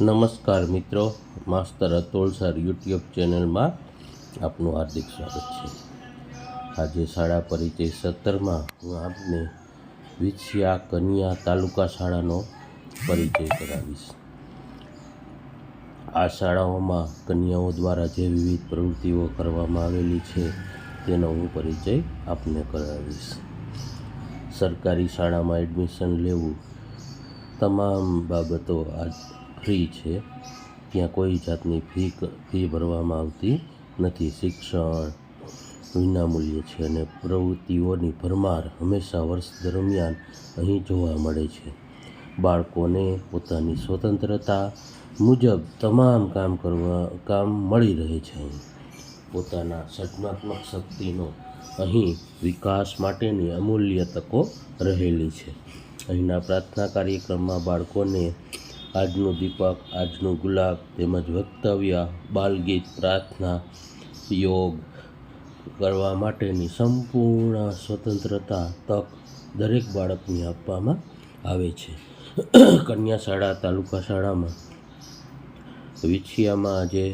નમસ્કાર મિત્રો, માસ્તર અતોલ sir YouTube ચેનલમાં આપનું હાર્દિક સ્વાગત છે. આજે શાળા પરિચય સત્તરમાં હું આપને વિછિયા કન્યા તાલુકા શાળાનો પરિચય કરાવીશ. આ શાળાઓમાં કન્યાઓ દ્વારા જે વિવિધ પ્રવૃત્તિઓ કરવામાં આવેલી છે, તેનો હું પરિચય આપને કરાવીશ. સરકારી શાળામાં એડમિશન લેવું તમામ બાબતો આજ ફ્રી છે. ત્યાં કોઈ જાતની ફી ફી ભરવામાં આવતી નથી. શિક્ષણ વિનામૂલ્ય છે અને પ્રવૃત્તિઓની ભરમાર હંમેશા વર્ષ દરમિયાન અહીં જોવા મળે છે. બાળકોને પોતાની સ્વતંત્રતા મુજબ તમામ કામ કરવા, કામ મળી રહે છે અહીં. પોતાના સર્જનાત્મક શક્તિનો અહીં વિકાસ માટેની અમૂલ્ય તકો રહેલી છે. અહીંના પ્રાર્થના કાર્યક્રમમાં બાળકોને આજનું દીપક, આજનું ગુલાબ તેમજ વક્તવ્ય, બાલગીત, પ્રાર્થના, યોગ કરવા માટેની સંપૂર્ણ સ્વતંત્રતા તક દરેક બાળકને આપવામાં આવે છે. કન્યા શાળા, તાલુકા શાળામાં વિછિયામાં આજે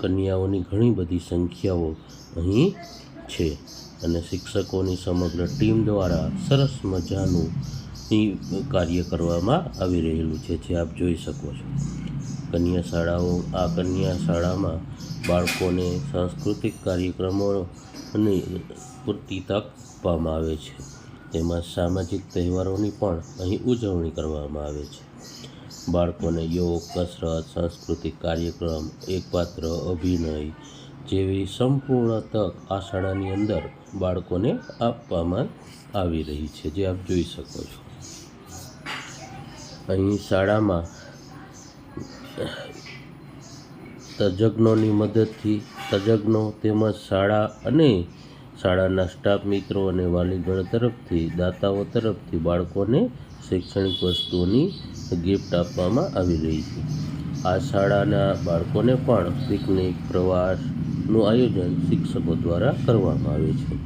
કન્યાઓની ઘણી બધી સંખ્યાઓ અહીં છે અને શિક્ષકોની સમગ્ર ટીમ દ્વારા સરસ મજાનું ઈ કાર્ય કરવામાં આવી રહેલું છે, જે આપ જોઈ શકો છો. કન્યા શાળાઓ, આ કન્યા શાળામાં બાળકોને સાંસ્કૃતિક કાર્યક્રમોની પૂરતી તક આપવામાં આવે છે. તેમાં સામાજિક તહેવારોની પણ અહીં ઉજવણી કરવામાં આવે છે. બાળકોને યોગ, કસરત, સાંસ્કૃતિક કાર્યક્રમ, એકપાત્ર અભિનય જેવી સંપૂર્ણ તક આ શાળાની અંદર બાળકોને આપવામાં આવી રહી છે, જે આપ જોઈ શકો છો. અહીં શાળામાં તજજ્ઞોની મદદથી, તજજ્ઞો તેમજ શાળા અને શાળાના સ્ટાફ મિત્રો અને વાલીગણ તરફથી, દાતાઓ તરફથી બાળકોને શૈક્ષણિક વસ્તુઓની ગિફ્ટ આપવામાં આવી રહી છે. આ શાળાના બાળકોને પણ પિકનિક પ્રવાસનું આયોજન શિક્ષકો દ્વારા કરવામાં આવે છે.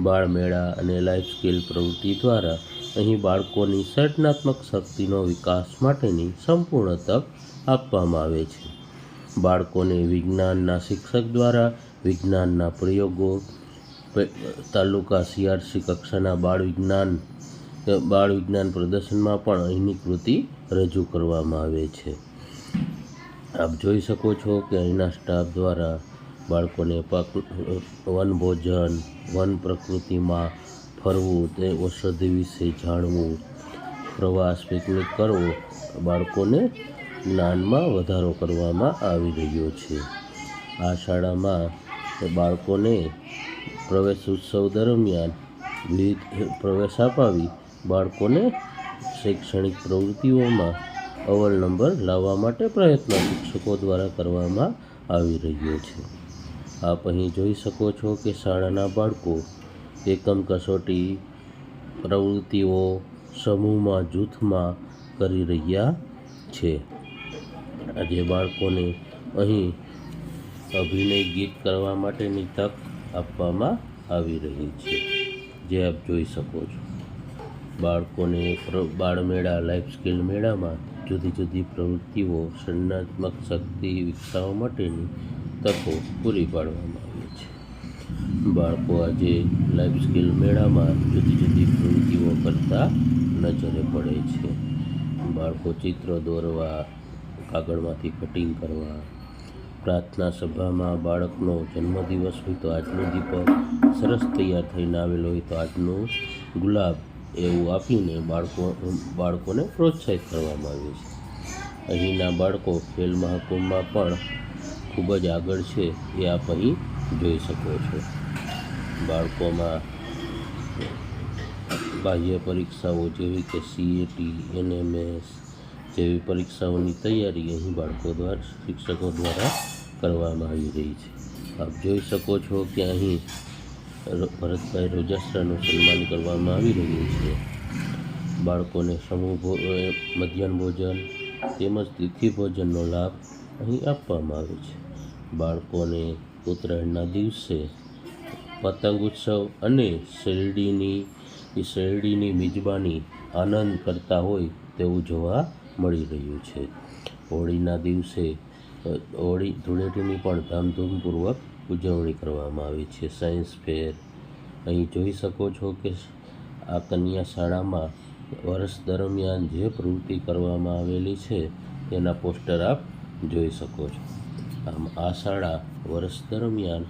બાળમેળા અને લાઈફ સ્કિલ પ્રવૃત્તિ દ્વારા અહીં બાળકોની સર્જનાત્મક શક્તિનો વિકાસ માટેની સંપૂર્ણ તક આપવામાં આવે છે. બાળકોને વિજ્ઞાનના શિક્ષક દ્વારા વિજ્ઞાનના પ્રયોગો તાલુકા સીઆરસી કક્ષાના બાળ વિજ્ઞાન બાળ વિજ્ઞાન પ્રદર્શનમાં પણ અહીંની કૃતિ રજૂ કરવામાં આવે છે. આપ જોઈ શકો છો કે અહીંના સ્ટાફ દ્વારા બાળકોને પાક વનભોજન, વન પ્રકૃતિમાં ફરવું, તે ઔષધિ વિશે જાણવું, પ્રવાસ પિકનિક કરવો, બાળકોને જ્ઞાનમાં વધારો કરવામાં આવી રહ્યો છે. આ શાળામાં બાળકોને પ્રવેશ ઉત્સવ દરમિયાન વિવિધ પ્રવેશ અપાવી બાળકોને શૈક્ષણિક પ્રવૃત્તિઓમાં અવલ નંબર લાવવા માટે પ્રયત્ન શિક્ષકો દ્વારા કરવામાં આવી રહ્યો છે. આપ અહીં જોઈ શકો છો કે શાળાના બાળકો એકમ કસોટી પ્રવૃત્તિઓ સમૂહમાં જૂથમાં કરી રહ્યા છે. આજે બાળકોને અહીં અભિનય ગીત કરવા માટેની તક આપવામાં આવી રહી છે. જે આપ જોઈ શકો છો. બાળકોને બાળમેળા, લાઈફ સ્કિલ મેળામાં જુદી જુદી પ્રવૃત્તિઓ, સર્જનાત્મક શક્તિ વિકસાવવા માટેની તકો પૂરી પાડવામાં આવી છે. બાળકો આજે લાઈફ સ્કિલ મેળામાં જુદી જુદી પ્રવૃત્તિઓ કરતા નજરે પડે છે. બાળકો ચિત્ર દોરવા, કાગળમાંથી કટિંગ કરવા, પ્રાર્થના સભામાં બાળકનો જન્મદિવસ હોય તો આજનો દીપક, સરસ તૈયાર થઈને આવેલો હોય તો આજનું ગુલાબ એવું આપીને બાળકો, બાળકોને પ્રોત્સાહિત કરવામાં આવે છે. અહીંના બાળકો ખેલ મહાકુંભમાં પણ ખૂબ જ આગળ છે, એ આપ અહીં જોઈ શકો છો. બાળકોમાં બાહ્ય પરીક્ષાઓ જેવી કે સીએટી એનએમએસ જેવી પરીક્ષાઓની તૈયારી અહીં બાળકો દ્વારા, શિક્ષકો દ્વારા કરવામાં આવી રહી છે. આપ જોઈ શકો છો કે અહીં ભરતભાઈ રોજાસરાનું સન્માન કરવામાં આવી રહ્યું છે. બાળકોને સમૂહ ભો મધ્યાહન ભોજન તેમજ તિથિ ભોજનનો લાભ અહીં આપવામાં આવે છે. બાળકોને ઉત્તરાયણના દિવસે પતંગ ઉત્સવ અને શેરડીની શેરડીની મિજબાની આનંદ કરતા હોય તેવું જોવા મળી રહ્યું છે. હોળીના દિવસે હોળી ધૂળેટીની પણ ધામધૂમપૂર્વક ઉજવણી કરવામાં આવે છે. સાયન્સ ફેર, અહીં જોઈ શકો છો કે આ કન્યા શાળામાં વર્ષ દરમિયાન જે પ્રવૃત્તિ કરવામાં આવેલી છે, તેના પોસ્ટર આપ જોઈ શકો છો. આમ આ શાળા વર્ષ દરમિયાન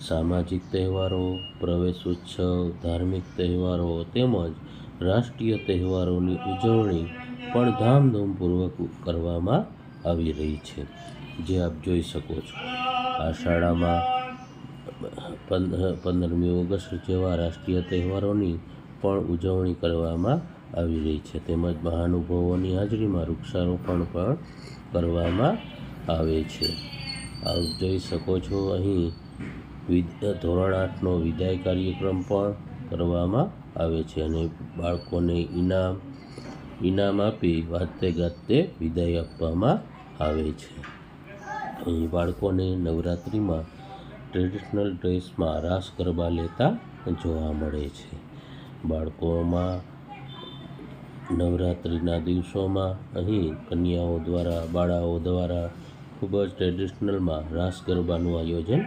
સામાજિક તહેવારો, પ્રવેશ ઉત્સવ, ધાર્મિક તહેવારો તેમજ રાષ્ટ્રીય તહેવારોની ઉજવણી પણ ધામધૂમપૂર્વક કરવામાં આવી રહી છે. જે આપ જોઈ શકો છો. આ શાળામાં પંદર, પંદરમી ઓગસ્ટ જેવા રાષ્ટ્રીય તહેવારોની પણ ઉજવણી કરવામાં આવી રહી છે. તેમજ મહાનુભાવોની હાજરીમાં વૃક્ષારોપણ પણ કરવામાં આવે છે. આપ જોઈ શકો છો અહીં ધોરણ આઠનો વિદાય કાર્યક્રમ પણ કરવામાં આવે છે અને બાળકોને ઇનામ ઇનામ આપી વાતે ગાતે વિદાય આપવામાં આવે છે. અહીં બાળકોને નવરાત્રિમાં ટ્રેડિશનલ ડ્રેસમાં રાસ ગરબા લેતા જોવા મળે છે. બાળકોમાં નવરાત્રિના દિવસોમાં અહીં કન્યાઓ દ્વારા, બાળાઓ દ્વારા ખૂબ જ ટ્રેડિશનલમાં રાસ ગરબાનું આયોજન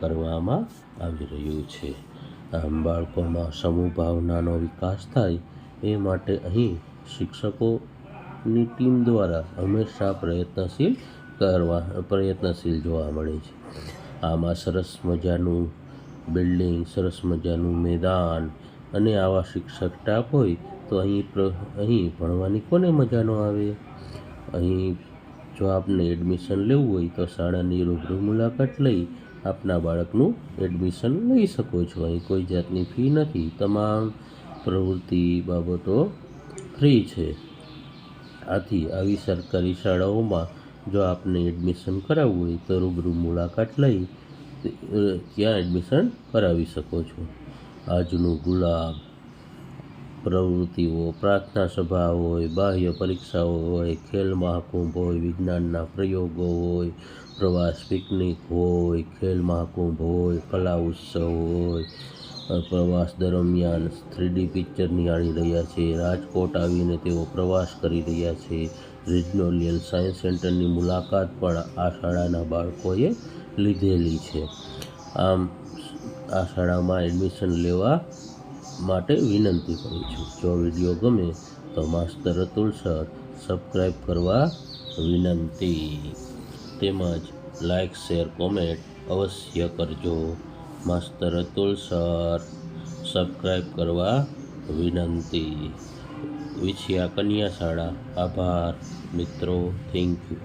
કરવામાં આવી રહ્યું છે. આમ બાળકોમાં સમૂહ ભાવનાનો વિકાસ થાય એ માટે અહીં શિક્ષકોની ટીમ દ્વારા હંમેશા પ્રયત્નશીલ કરવા, પ્રયત્નશીલ જોવા મળે છે. આમાં સરસ મજાનું બિલ્ડિંગ, સરસ મજાનું મેદાન અને આવા શિક્ષક સ્ટાફ હોય તો અહીં અહીં ભણવાની કોને મજાનો આવે? અહીં જો આપને એડમિશન લેવું હોય તો શાળાની રૂબરૂ મુલાકાત લઈ આપના બાળકનું એડમિશન લઈ શકો છો. અહીં કોઈ જાતની ફી નથી. તમામ પ્રવૃત્તિ બાબતો ફ્રી છે. આથી આવી સરકારી શાળાઓમાં જો આપને એડમિશન કરાવવું હોય તો રૂબરૂ મુલાકાત લઈ ત્યાં એડમિશન કરાવી શકો છો. આજનું ગુલાબ, પ્રવૃત્તિઓ, પ્રાર્થના સભા હોય, બાહ્ય પરીક્ષાઓ હોય, ખેલ મહાકુંભ હોય, વિજ્ઞાનના પ્રયોગો હોય પ્રવાસ, પિકનિક હોય, ખેલ મહાકુંભ હોય, કલા ઉત્સવ હોય પ્રવાસ દરમિયાન થ્રીડી પિક્ચર નિહાળી રહ્યા છે. રાજકોટ આવીને તેઓ પ્રવાસ કરી રહ્યા છે. રિજનોલિયલ સાયન્સ સેન્ટરની મુલાકાત પણ આ શાળાના બાળકોએ લીધેલી છે. આમ, આ શાળામાં એડમિશન લેવા માટે વિનંતી કરું છું. જો વીડિયો ગમે તો માસ્તર અતુલ સર સબસ્ક્રાઈબ કરવા વિનંતી. તેમજ લાઇક શેર કોમેન્ટ અવશ્ય કરજો. માસ્તર અતુલ સર સબસ્ક્રાઈબ કરવા વિનંતી. વિછિયા કન્યા શાળા આભાર, મિત્રો. Thank you